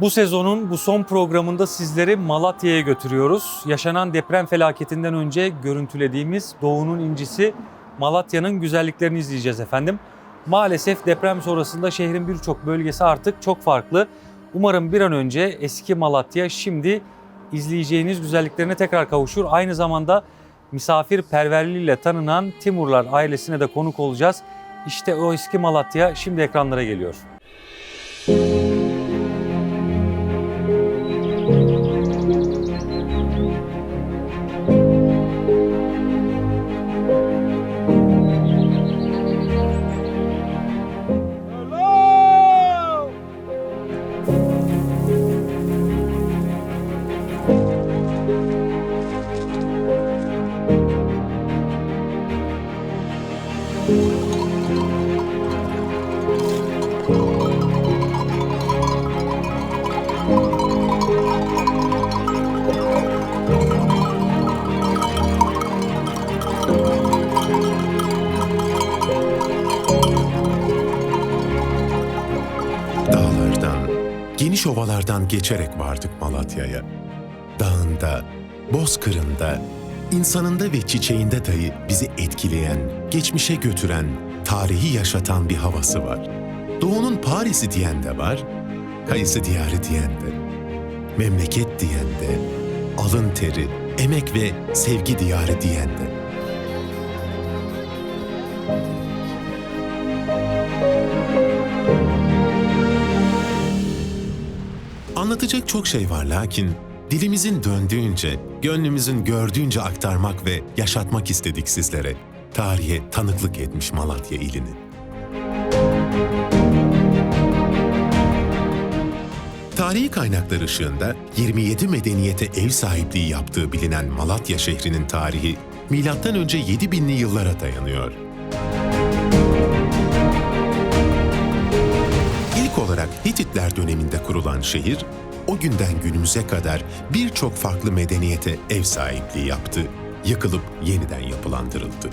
Bu sezonun bu son programında sizleri Malatya'ya götürüyoruz. Yaşanan deprem felaketinden önce görüntülediğimiz Doğu'nun incisi Malatya'nın güzelliklerini izleyeceğiz efendim. Maalesef deprem sonrasında şehrin birçok bölgesi artık çok farklı. Umarım bir an önce eski Malatya şimdi izleyeceğiniz güzelliklerine tekrar kavuşur. Aynı zamanda misafirperverliğiyle tanınan Timurlar ailesine de konuk olacağız. İşte o eski Malatya şimdi ekranlara geliyor. Geçerek vardık Malatya'ya. Dağında, bozkırında, insanında ve çiçeğinde dahi bizi etkileyen, geçmişe götüren, tarihi yaşatan bir havası var. Doğu'nun Paris'i diyen de var, kayısı diyarı diyen de, memleket diyen de, alın teri, emek ve sevgi diyarı diyen de. Anlatacak çok şey var lakin dilimizin döndüğünce, gönlümüzün gördüğünce aktarmak ve yaşatmak istedik sizlere. Tarihe tanıklık etmiş Malatya ilini. Tarihi kaynaklar ışığında 27 medeniyete ev sahipliği yaptığı bilinen Malatya şehrinin tarihi önce 7000'li yıllara dayanıyor. Olarak Hititler döneminde kurulan şehir, o günden günümüze kadar birçok farklı medeniyete ev sahipliği yaptı, yıkılıp yeniden yapılandırıldı.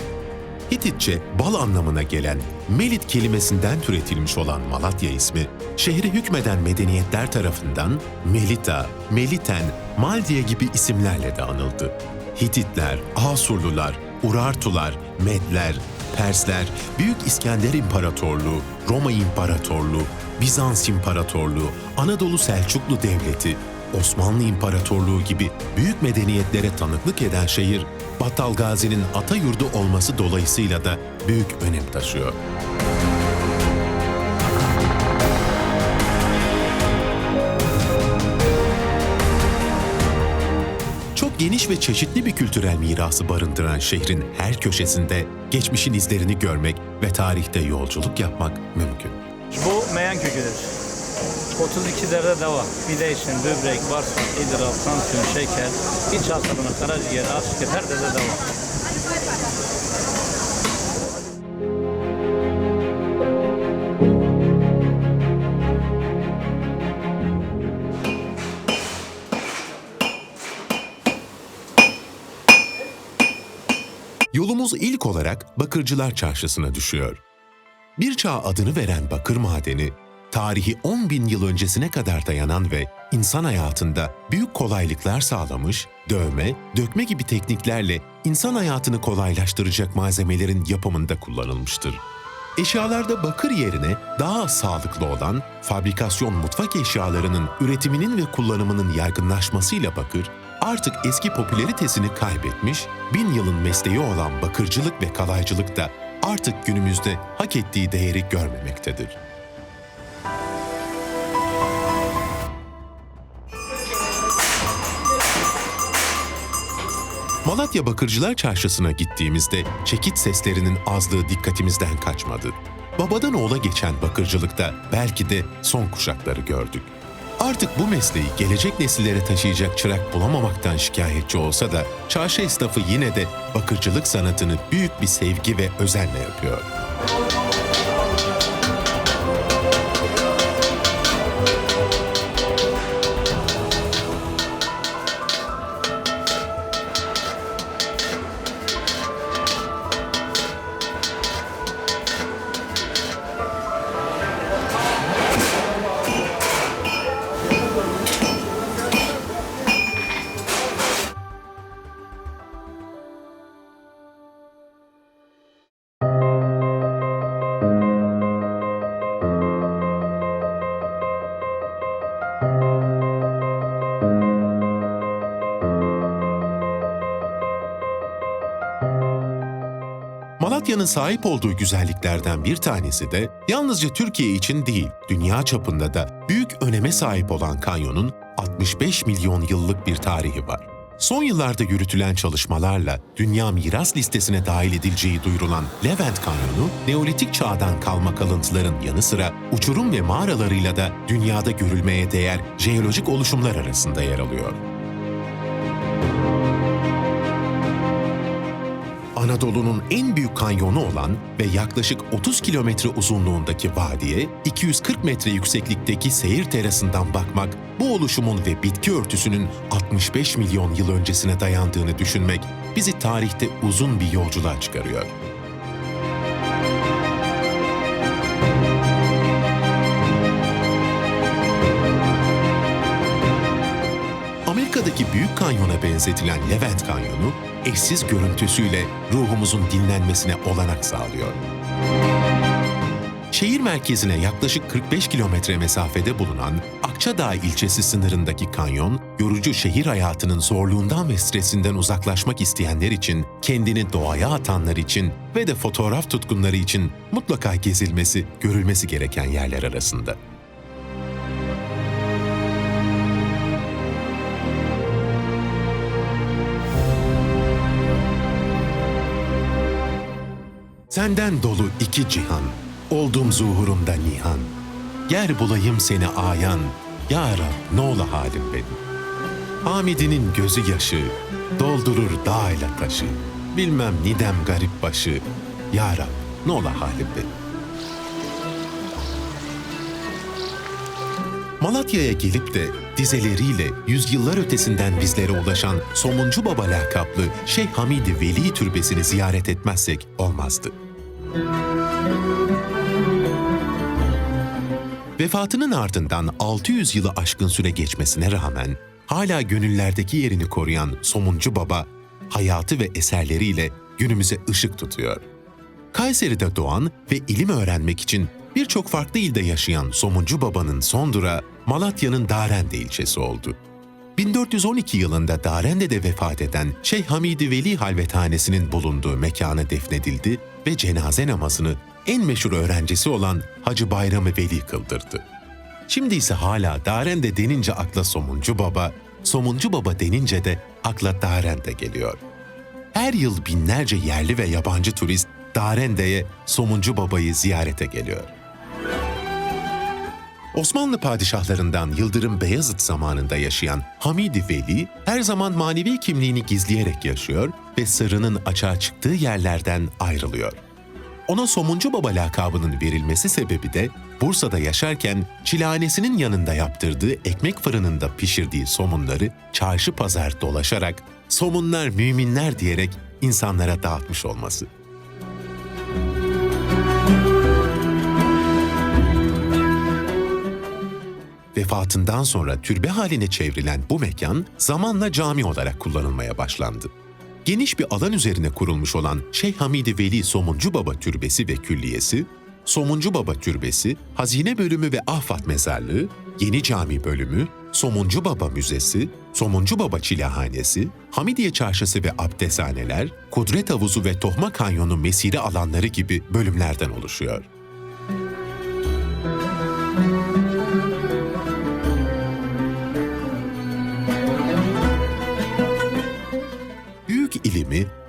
Hititçe bal anlamına gelen Melit kelimesinden türetilmiş olan Malatya ismi, şehre hükmeden medeniyetler tarafından Melita, Meliten, Maldiye gibi isimlerle de anıldı. Hititler, Asurlular, Urartular, Medler, Persler, Büyük İskender İmparatorluğu, Roma İmparatorluğu, Bizans İmparatorluğu, Anadolu Selçuklu Devleti, Osmanlı İmparatorluğu gibi büyük medeniyetlere tanıklık eden şehir, Battal Gazi'nin ata yurdu olması dolayısıyla da büyük önem taşıyor. Çok geniş ve çeşitli bir kültürel mirası barındıran şehrin her köşesinde geçmişin izlerini görmek ve tarihte yolculuk yapmak mümkün. Bu meyan köküdür. 32 derde deva. Mide için böbrek, bağırsak, idrar, tansiyon, şeker, iç hastalığına, karaciğer, akciğer her derde deva. Yolumuz ilk olarak Bakırcılar Çarşısı'na düşüyor. Bir çağ adını veren bakır madeni, tarihi 10 bin yıl öncesine kadar dayanan ve insan hayatında büyük kolaylıklar sağlamış, dövme, dökme gibi tekniklerle insan hayatını kolaylaştıracak malzemelerin yapımında kullanılmıştır. Eşyalarda bakır yerine daha az sağlıklı olan fabrikasyon mutfak eşyalarının üretiminin ve kullanımının yaygınlaşmasıyla bakır, artık eski popülaritesini kaybetmiş, bin yılın mesleği olan bakırcılık ve kalaycılık da artık günümüzde hak ettiği değeri görmemektedir. Malatya Bakırcılar Çarşısı'na gittiğimizde çekit seslerinin azlığı dikkatimizden kaçmadı. Babadan oğula geçen bakırcılıkta belki de son kuşakları gördük. Artık bu mesleği gelecek nesillere taşıyacak çırak bulamamaktan şikayetçi olsa da çarşı esnafı yine de bakırcılık sanatını büyük bir sevgi ve özenle yapıyor. Malatya'nın sahip olduğu güzelliklerden bir tanesi de yalnızca Türkiye için değil, dünya çapında da büyük öneme sahip olan kanyonun 65 milyon yıllık bir tarihi var. Son yıllarda yürütülen çalışmalarla Dünya Miras Listesi'ne dahil edileceği duyurulan Levent Kanyonu, Neolitik çağdan kalma kalıntıların yanı sıra uçurum ve mağaralarıyla da dünyada görülmeye değer jeolojik oluşumlar arasında yer alıyor. Anadolu'nun en büyük kanyonu olan ve yaklaşık 30 kilometre uzunluğundaki vadiye 240 metre yükseklikteki seyir terasından bakmak bu oluşumun ve bitki örtüsünün 65 milyon yıl öncesine dayandığını düşünmek bizi tarihte uzun bir yolculuğa çıkarıyor. Amerika'daki Büyük Kanyon'a benzetilen Levent Kanyonu, eşsiz görüntüsüyle ruhumuzun dinlenmesine olanak sağlıyor. Şehir merkezine yaklaşık 45 kilometre mesafede bulunan Akçadağ ilçesi sınırındaki kanyon, yorucu şehir hayatının zorluğundan ve stresinden uzaklaşmak isteyenler için, kendini doğaya atanlar için ve de fotoğraf tutkunları için mutlaka gezilmesi, görülmesi gereken yerler arasında. Senden dolu iki cihan, oldum zuhurumda nihan. Ger bulayım seni ayan, ya Rab ne ola halim benim. Hamidinin gözü yaşı, doldurur dağ ile taşı. Bilmem nidem garip başı, ya Rab ne ola halim benim. Malatya'ya gelip de dizeleriyle yüzyıllar ötesinden bizlere ulaşan Somuncu Baba lakaplı Şeyh Hamidi Veli Türbesi'ni ziyaret etmezsek olmazdı. Vefatının ardından 600 yılı aşkın süre geçmesine rağmen hala gönüllerdeki yerini koruyan Somuncu Baba, hayatı ve eserleriyle günümüze ışık tutuyor. Kayseri'de doğan ve ilim öğrenmek için birçok farklı ilde yaşayan Somuncu Baba'nın son durağı Malatya'nın Darende ilçesi oldu. 1412 yılında Darende'de vefat eden Şeyh Hamidi Veli Halvethanesi'nin bulunduğu mekana defnedildi ve cenaze namazını en meşhur öğrencisi olan Hacı Bayramı Veli kıldırdı. Şimdi ise hala Darende denince akla Somuncu Baba, Somuncu Baba denince de akla Darende geliyor. Her yıl binlerce yerli ve yabancı turist Darende'ye Somuncu Baba'yı ziyarete geliyor. Osmanlı padişahlarından Yıldırım Beyazıt zamanında yaşayan Hamidi Veli her zaman manevi kimliğini gizleyerek yaşıyor ve sırrının açığa çıktığı yerlerden ayrılıyor. Ona Somuncu Baba lakabının verilmesi sebebi de Bursa'da yaşarken çilehanesinin yanında yaptırdığı ekmek fırınında pişirdiği somunları çarşı pazar dolaşarak somunlar müminler diyerek insanlara dağıtmış olması. Vefatından sonra türbe haline çevrilen bu mekan zamanla cami olarak kullanılmaya başlandı. Geniş bir alan üzerine kurulmuş olan Şeyh Hamidi Veli Somuncu Baba Türbesi ve Külliyesi, Somuncu Baba Türbesi, Hazine Bölümü ve Ahfat Mezarlığı, Yeni Cami Bölümü, Somuncu Baba Müzesi, Somuncu Baba Çilehanesi, Hamidiye Çarşısı ve abdesthaneler, Kudret Havuzu ve Tohma Kanyonu mesire alanları gibi bölümlerden oluşuyor.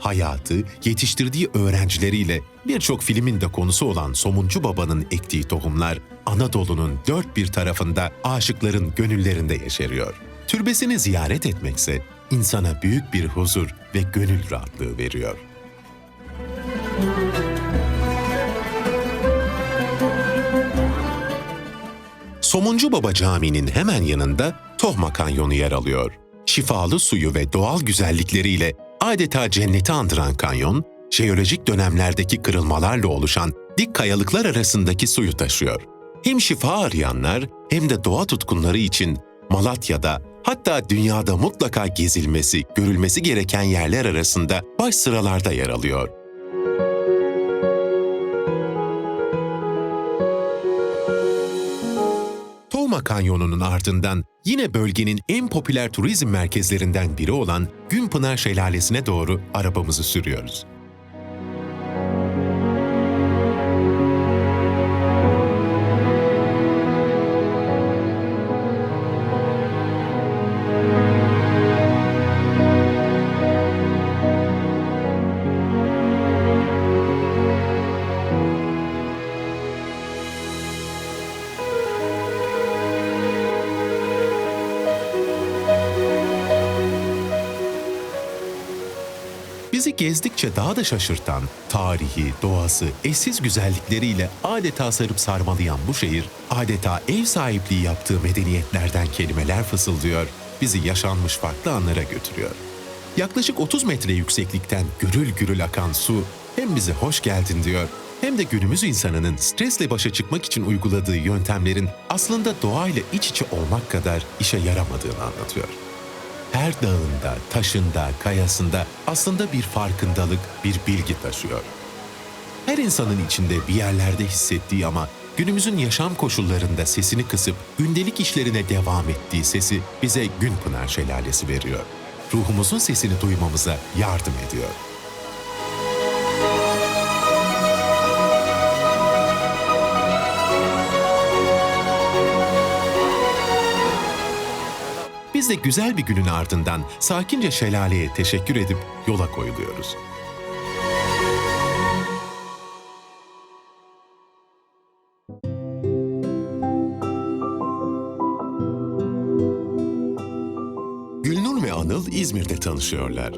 Hayatı, yetiştirdiği öğrencileriyle birçok filmin de konusu olan Somuncu Baba'nın ektiği tohumlar Anadolu'nun dört bir tarafında aşıkların gönüllerinde yeşeriyor. Türbesini ziyaret etmekse insana büyük bir huzur ve gönül rahatlığı veriyor. Somuncu Baba Camii'nin hemen yanında Tohma Kanyonu yer alıyor. Şifalı suyu ve doğal güzellikleriyle adeta cenneti andıran kanyon, jeolojik dönemlerdeki kırılmalarla oluşan dik kayalıklar arasındaki suyu taşıyor. Hem şifa arayanlar hem de doğa tutkunları için Malatya'da hatta dünyada mutlaka gezilmesi, görülmesi gereken yerler arasında baş sıralarda yer alıyor. Tohma Kanyonu'nun ardından yine bölgenin en popüler turizm merkezlerinden biri olan Günpınar Şelalesi'ne doğru arabamızı sürüyoruz. Sizi gezdikçe daha da şaşırtan, tarihi, doğası, eşsiz güzellikleriyle adeta sarıp sarmalayan bu şehir, adeta ev sahipliği yaptığı medeniyetlerden kelimeler fısıldıyor, bizi yaşanmış farklı anlara götürüyor. Yaklaşık 30 metre yükseklikten gürül gürül akan su hem bize hoş geldin diyor hem de günümüz insanının stresle başa çıkmak için uyguladığı yöntemlerin aslında doğayla iç içe olmak kadar işe yaramadığını anlatıyor. Her dağında, taşında, kayasında aslında bir farkındalık, bir bilgi taşıyor. Her insanın içinde bir yerlerde hissettiği ama günümüzün yaşam koşullarında sesini kısıp gündelik işlerine devam ettiği sesi bize Günpınar Şelalesi veriyor. Ruhumuzun sesini duymamıza yardım ediyor. Biz de güzel bir günün ardından sakince şelaleye teşekkür edip yola koyuluyoruz. Gülnur ve Anıl İzmir'de tanışıyorlar.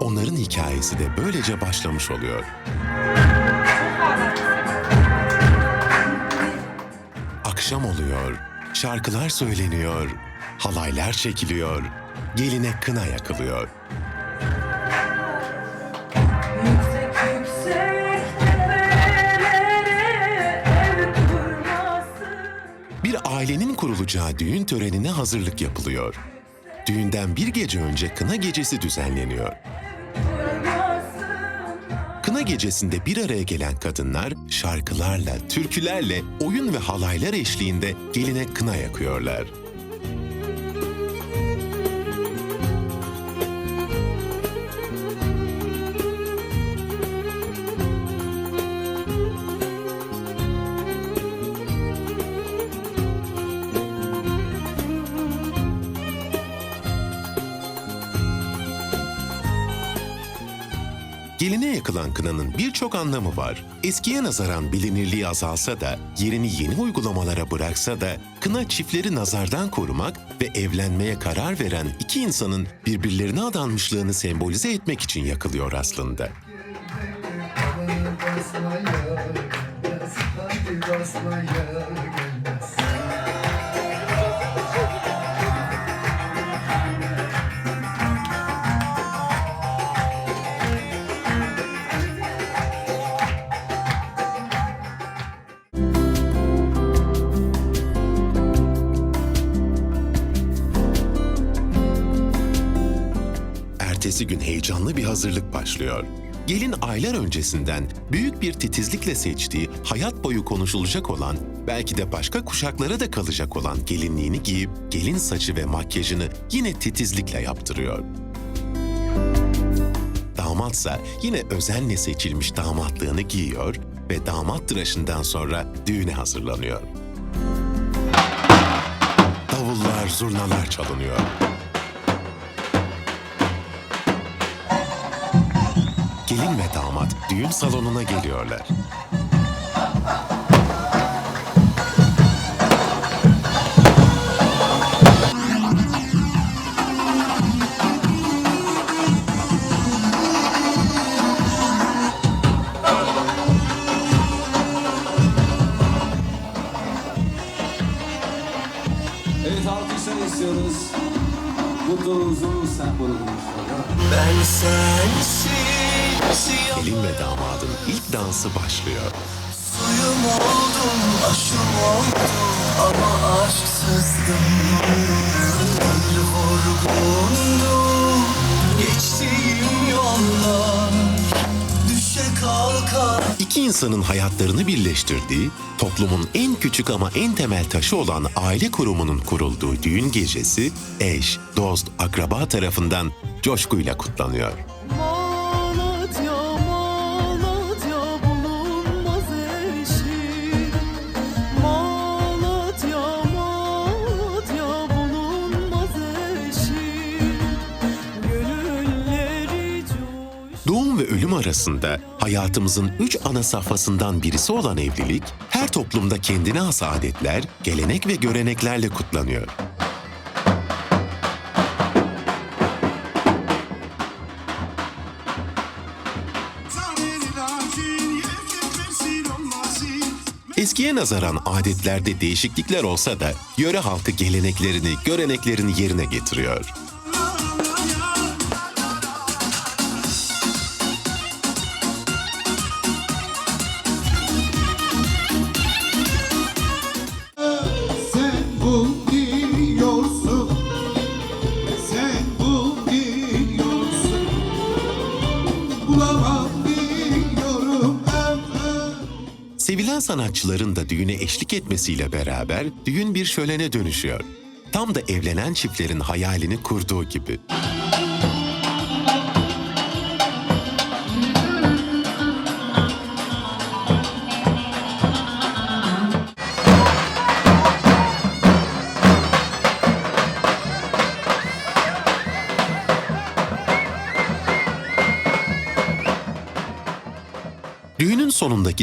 Onların hikayesi de böylece başlamış oluyor. Akşam oluyor, şarkılar söyleniyor, halaylar çekiliyor, geline kına yakılıyor. Bir ailenin kurulacağı düğün törenine hazırlık yapılıyor. Düğünden bir gece önce kına gecesi düzenleniyor. Kına gecesinde bir araya gelen kadınlar şarkılarla, türkülerle, oyun ve halaylar eşliğinde geline kına yakıyorlar. Geline yakılan kınanın birçok anlamı var. Eskiye nazaran bilinirliği azalsa da, yerini yeni uygulamalara bıraksa da, kına çiftleri nazardan korumak ve evlenmeye karar veren iki insanın birbirlerine adanmışlığını sembolize etmek için yakılıyor aslında. basmaya basmaya Ertesi gün heyecanlı bir hazırlık başlıyor. Gelin aylar öncesinden büyük bir titizlikle seçtiği, hayat boyu konuşulacak olan, belki de başka kuşaklara da kalacak olan gelinliğini giyip gelin saçı ve makyajını yine titizlikle yaptırıyor. Damatsa yine özenle seçilmiş damatlığını giyiyor ve damat tıraşından sonra düğüne hazırlanıyor. Davullar, zurnalar çalınıyor. Gelin ve damat düğün salonuna geliyorlar. Gelin ve damadın ilk dansı başlıyor. Suyum oldum, aşım oldum Ama aşksızdım Bir vurgundum Geçtiğim yollar Düşe kalka İki insanın hayatlarını birleştirdiği, toplumun en küçük ama en temel taşı olan aile kurumunun kurulduğu düğün gecesi, eş, dost, akraba tarafından coşkuyla kutlanıyor. arasında hayatımızın üç ana safhasından birisi olan evlilik, her toplumda kendine has adetler, gelenek ve göreneklerle kutlanıyor. Eskiye nazaran adetlerde değişiklikler olsa da yöre halkı geleneklerini, göreneklerini yerine getiriyor. Sanatçıların da düğüne eşlik etmesiyle beraber düğün bir şölene dönüşüyor. Tam da evlenen çiftlerin hayalini kurduğu gibi.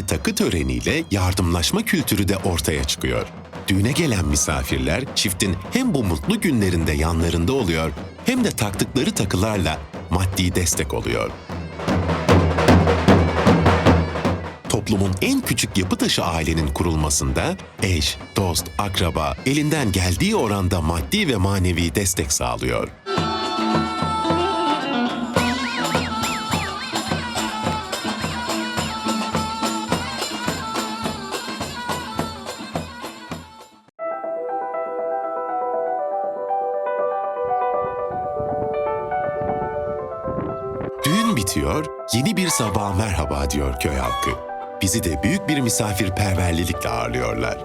Sonundaki takı töreniyle yardımlaşma kültürü de ortaya çıkıyor. Düğüne gelen misafirler çiftin hem bu mutlu günlerinde yanlarında oluyor hem de taktıkları takılarla maddi destek oluyor. Toplumun en küçük yapı taşı ailenin kurulmasında eş, dost, akraba elinden geldiği oranda maddi ve manevi destek sağlıyor. Bitiyor, yeni bir sabaha merhaba diyor köy halkı. Bizi de büyük bir misafirperverlilikle ağırlıyorlar.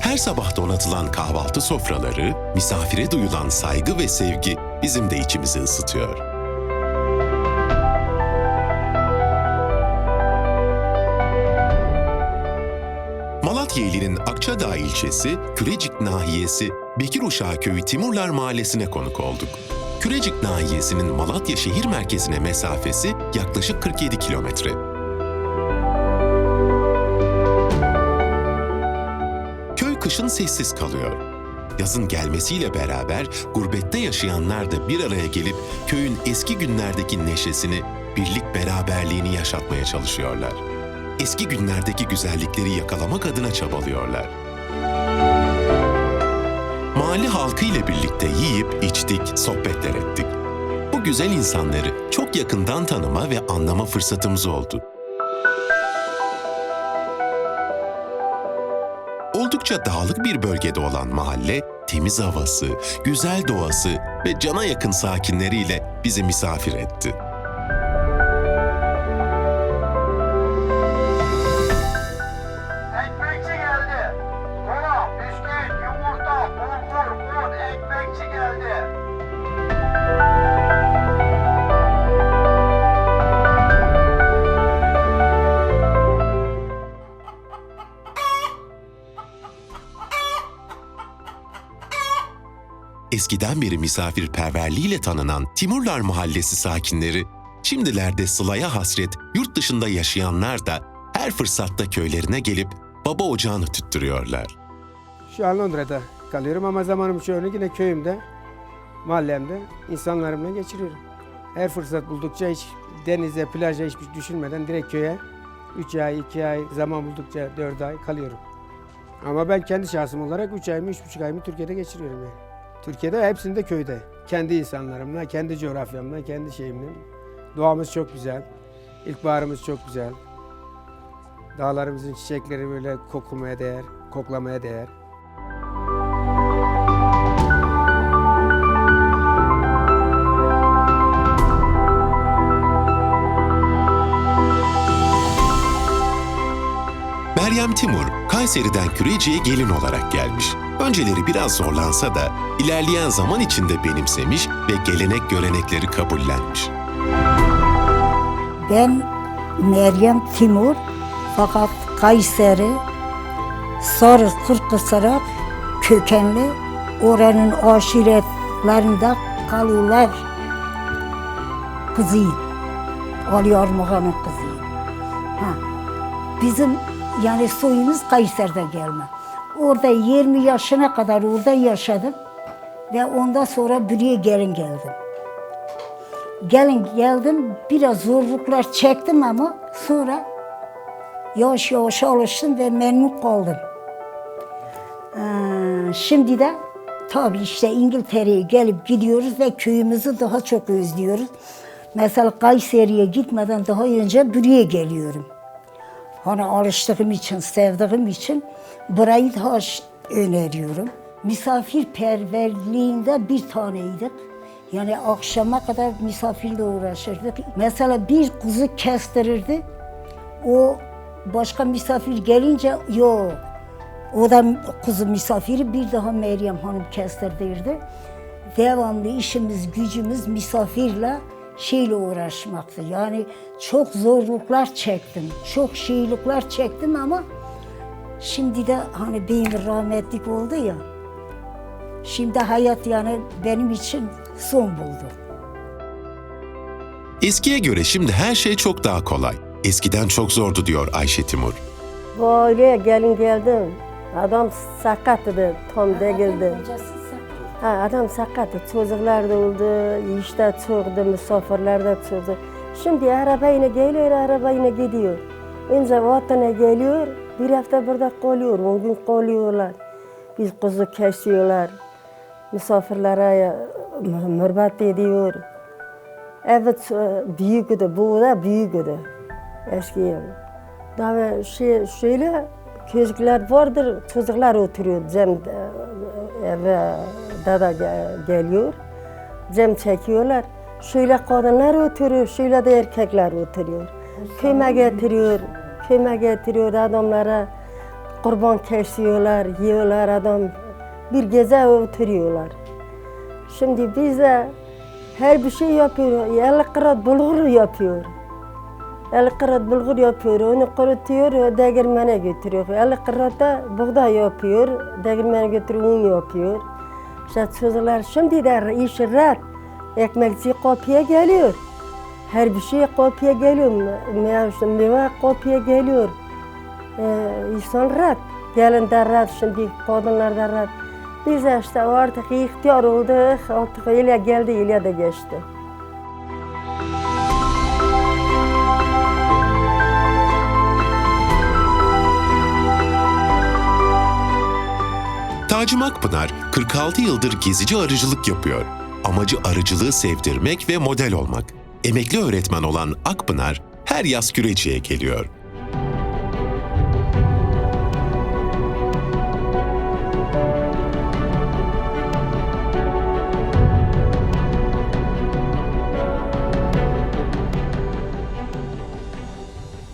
Her sabah donatılan kahvaltı sofraları, misafire duyulan saygı ve sevgi bizim de içimizi ısıtıyor. Akçadağ ilçesi, Kürecik nahiyesi, Bekiruşağı köyü Timurlar Mahallesi'ne konuk olduk. Kürecik nahiyesinin Malatya şehir merkezine mesafesi yaklaşık 47 kilometre. Köy kışın sessiz kalıyor. Yazın gelmesiyle beraber gurbette yaşayanlar da bir araya gelip köyün eski günlerdeki neşesini, birlik beraberliğini yaşatmaya çalışıyorlar. Eski günlerdeki güzellikleri yakalamak adına çabalıyorlar. Mahalle halkı ile birlikte yiyip içtik, sohbetler ettik. Bu güzel insanları çok yakından tanıma ve anlama fırsatımız oldu. Oldukça dağlık bir bölgede olan mahalle, temiz havası, güzel doğası ve cana yakın sakinleriyle bizi misafir etti. Eskiden beri misafirperverliğiyle tanınan Timurlar Mahallesi sakinleri, şimdilerde Sıla'ya hasret yurt dışında yaşayanlar da her fırsatta köylerine gelip baba ocağını tüttürüyorlar. Şu an Londra'da kalıyorum ama zamanım çoğunu yine köyümde, mahallemde insanlarımla geçiriyorum. Her fırsat buldukça hiç denize, plaja şey düşünmeden direkt köye 3 ay, 2 ay, zaman buldukça 4 ay kalıyorum. Ama ben kendi şahsım olarak 3 ayımı, 3,5 ayımı Türkiye'de geçiriyorum yani. Türkiye'de hepsinde köyde. Kendi insanlarımla, kendi coğrafyamla, kendi şeyimle. Doğamız çok güzel. İlkbaharımız çok güzel. Dağlarımızın çiçekleri böyle kokumaya değer, koklamaya değer. Meryem Timur, Kayseri'den Kürecik'e gelin olarak gelmiş. Önceleri biraz zorlansa da ilerleyen zaman içinde benimsemiş ve gelenek görenekleri kabullenmiş. Ben Meryem Timur fakat Kayseri Sarı Kırkısırak kökenli oranın aşiretlerinde kalırlar kızıyım. Ali Armağan'ın kızıyım. Ha. Bizim yani soyumuz Kayseri'de gelme. Orada 20 yaşına kadar orada yaşadım ve ondan sonra buraya gelin geldim. Gelin geldim biraz zorluklar çektim ama sonra yavaş yavaş alıştım ve memnun kaldım. Ee, şimdi de tabii işte İngiltere'ye gelip gidiyoruz ve köyümüzü daha çok özlüyoruz. Mesela Kayseri'ye gitmeden daha önce buraya geliyorum. Hani alıştığım için, sevdiğim için burayı ş- öneriyorum. Misafirperverliğinde bir taneydik. Yani akşama kadar misafirle uğraşırdık. Mesela bir kuzu kestirirdi. O başka misafir gelince yok. O da kuzu misafiri bir daha Meryem Hanım kestirdirdi. Devamlı işimiz, gücümüz misafirle şeyle uğraşmaktı. Yani çok zorluklar çektim. Çok şeylikler çektim ama şimdi de hani beyim rahmetlik oldu ya. Şimdi hayat yani benim için son buldu. Eskiye göre şimdi her şey çok daha kolay. Eskiden çok zordu diyor Ayşe Timur. Bu aileye gelin geldim. Adam sakattı, tam değildi. Ha, adam sakattı. Çocuklar da oldu, işte çoğdu, misafirler de çoğdu. Şimdi arabayla geliyor, arabayla gidiyor. Önce vatana geliyor, bir hafta burada kalıyor, on gün kalıyorlar. Biz kuzu kesiyorlar. Misafirlere mürbat ediyor. Evet, büyüktü, bu da büyüktü. Eski. Daha şey, şöyle köşkler vardır, çocuklar oturuyor, cem e, eve dada ge- geliyor, cem çekiyorlar. Şöyle kadınlar oturuyor, şöyle de erkekler oturuyor. Köme getiriyor, köme getiriyor adamlara, kurban kesiyorlar, yiyorlar adam. Bir gece oturuyorlar. Şimdi bize her bir şey yapıyor, 50 kırat bulgur yapıyor. 50 kırat bulgur yapıyor, onu kurutuyor, değirmene götürüyor. 50 kırat da buğday yapıyor, değirmene götürüyor, un yapıyor. İşte çocuklar şimdi de iş rahat. Ekmekçi kopya geliyor. Her bir şey kopya geliyor. Meyve, kopya geliyor. Ee, insan rahat. Gelin de rahat şimdi, kadınlar da rahat. Biz işte artık ihtiyar olduk, artık öyle geldi, öyle de geçti. Tacım Akpınar 46 yıldır gezici arıcılık yapıyor. Amacı arıcılığı sevdirmek ve model olmak. Emekli öğretmen olan Akpınar her yaz Küreciye geliyor.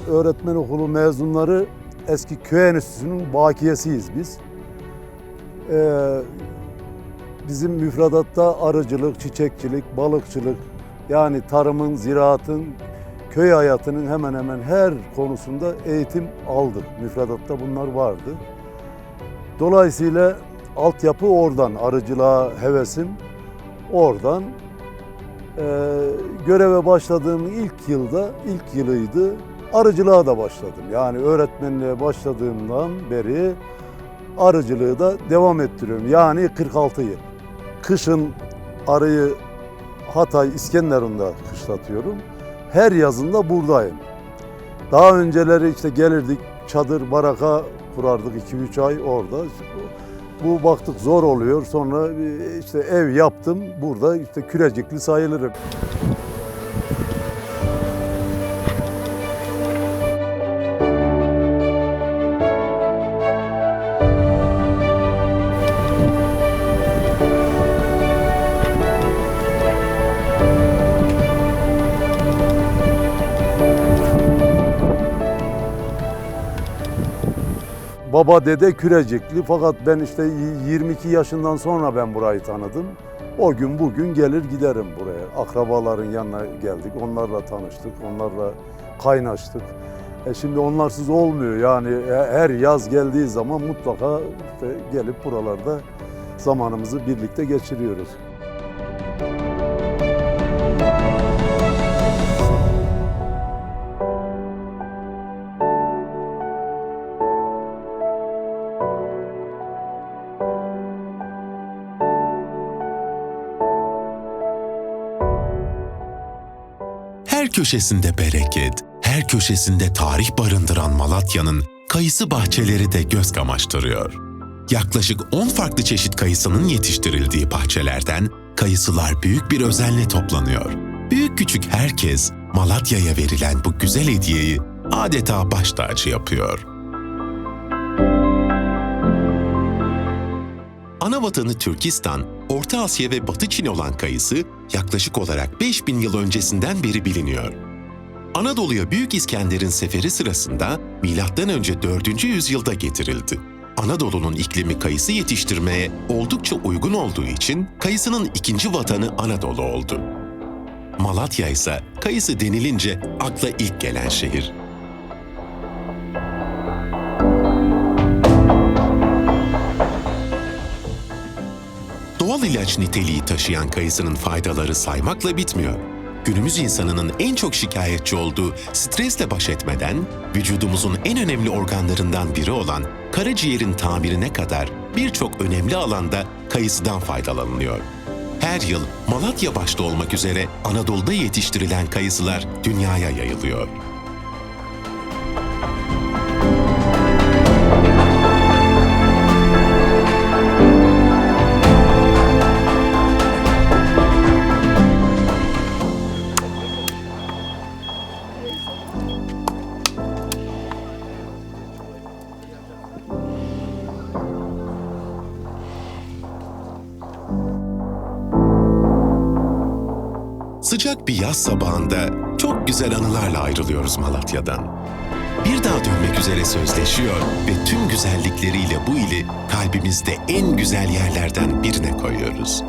öğretmen okulu mezunları eski köy enstitüsünün bakiyesiyiz biz. Ee, bizim müfredatta arıcılık, çiçekçilik, balıkçılık yani tarımın, ziraatın, köy hayatının hemen hemen her konusunda eğitim aldık. Müfredatta bunlar vardı. Dolayısıyla altyapı oradan, arıcılığa hevesim oradan. Ee, göreve başladığım ilk yılda, ilk yılıydı. Arıcılığa da başladım. Yani öğretmenliğe başladığımdan beri arıcılığı da devam ettiriyorum. Yani 46 yıl. Kışın arıyı Hatay İskenderun'da kışlatıyorum. Her yazında buradayım. Daha önceleri işte gelirdik çadır baraka kurardık 2-3 ay orada. Bu baktık zor oluyor. Sonra işte ev yaptım. Burada işte kürecikli sayılırım. Baba dede kürecikli fakat ben işte 22 yaşından sonra ben burayı tanıdım. O gün bugün gelir giderim buraya. Akrabaların yanına geldik, onlarla tanıştık, onlarla kaynaştık. E şimdi onlarsız olmuyor yani e, her yaz geldiği zaman mutlaka işte gelip buralarda zamanımızı birlikte geçiriyoruz. Köşesinde bereket, her köşesinde tarih barındıran Malatya'nın kayısı bahçeleri de göz kamaştırıyor. Yaklaşık 10 farklı çeşit kayısının yetiştirildiği bahçelerden kayısılar büyük bir özenle toplanıyor. Büyük küçük herkes Malatya'ya verilen bu güzel hediyeyi adeta baş tacı yapıyor. Ana Türkistan, Orta Asya ve Batı Çin olan kayısı yaklaşık olarak 5000 yıl öncesinden beri biliniyor. Anadolu'ya Büyük İskender'in seferi sırasında M.Ö. 4. yüzyılda getirildi. Anadolu'nun iklimi kayısı yetiştirmeye oldukça uygun olduğu için kayısının ikinci vatanı Anadolu oldu. Malatya ise kayısı denilince akla ilk gelen şehir. Doğal ilaç niteliği taşıyan kayısının faydaları saymakla bitmiyor. Günümüz insanının en çok şikayetçi olduğu stresle baş etmeden, vücudumuzun en önemli organlarından biri olan karaciğerin tamirine kadar birçok önemli alanda kayısıdan faydalanılıyor. Her yıl Malatya başta olmak üzere Anadolu'da yetiştirilen kayısılar dünyaya yayılıyor. Bir yaz sabahında çok güzel anılarla ayrılıyoruz Malatya'dan. Bir daha dönmek üzere sözleşiyor ve tüm güzellikleriyle bu ili kalbimizde en güzel yerlerden birine koyuyoruz.